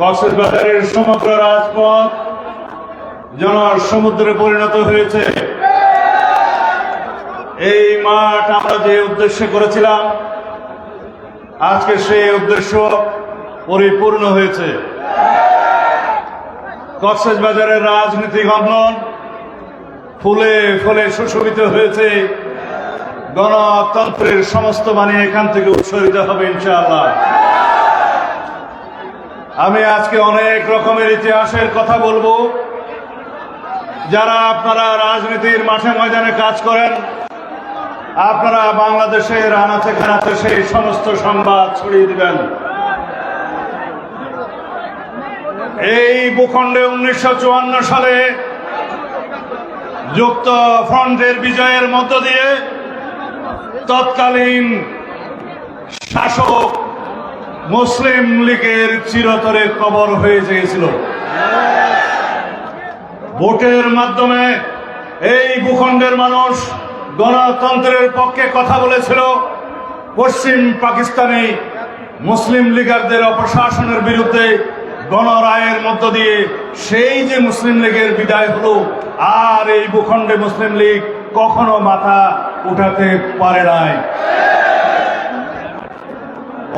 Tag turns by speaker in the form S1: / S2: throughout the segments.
S1: কক্সবাজারের সমগ্র রাজপথ জন সমুদ্রে পরিণত হয়েছে। এই মাঠ আমরা যে উদ্দেশ্য করেছিলাম, আজকে সেই উদ্দেশ্য পরিপূর্ণ হয়েছে। কক্সবাজারের রাজনীতিক অঙ্গন ফুলে ফুলে সুশোভিত হয়েছে। গণতন্ত্রের সমস্ত বাণী এখান থেকে উৎসরিত হবে ইনশাআল্লাহ। আমি আজকে অনেক রকমের ইতিহাসের কথা বলব। যারা আপনারা রাজনীতির মাঠে ময়দানে কাজ করেন, আপনারা বাংলাদেশের আনাচে খানাতে সেই সমস্ত সংবাদ ছড়িয়ে দিবেন। এই ভূখণ্ডে উনিশশো চুয়ান্ন সালে যুক্ত ফ্রন্টের বিজয়ের মধ্য দিয়ে তৎকালীন শাসক মুসলিম লীগের চিরতরে কবর হয়ে গিয়েছিল ভোটের মাধ্যমে এই ভূখণ্ডের মানুষ গণতন্ত্রের পক্ষে কথা বলেছিল। পশ্চিম পাকিস্তানে মুসলিম লীগারদের অপশাসনের বিরুদ্ধে গণরায়ের মধ্য দিয়ে সেই যে মুসলিম লীগের বিদায় হলো, আর এই ভূখণ্ডে মুসলিম লীগ কখনো মাথা উঠাতে পারে নাই।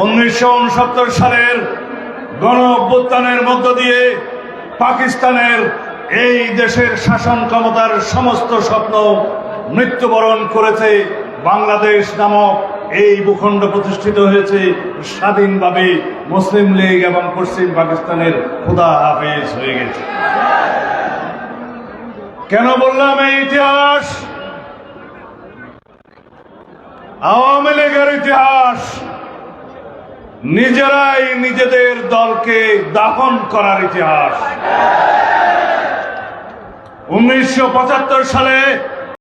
S1: উনিশশো উনসত্তর সালের গণ অভ্যুত্থানের মধ্য দিয়ে পাকিস্তানের এই দেশের শাসন ক্ষমতার সমস্ত স্বপ্ন মৃত্যুবরণ করেছে বাংলাদেশ নামক এই ভূখণ্ড প্রতিষ্ঠিত হয়েছে স্বাধীনভাবে মুসলিম লীগ এবং পশ্চিম পাকিস্তানের খুদা হাফেজ হয়ে গেছে। কেন বললাম এই ইতিহাস? আওয়ামী লীগের ইতিহাস। নিজেরাই নিজেদের দলকে দাফন করার ইতিহাস। উনিশশো পঁচাত্তর সালে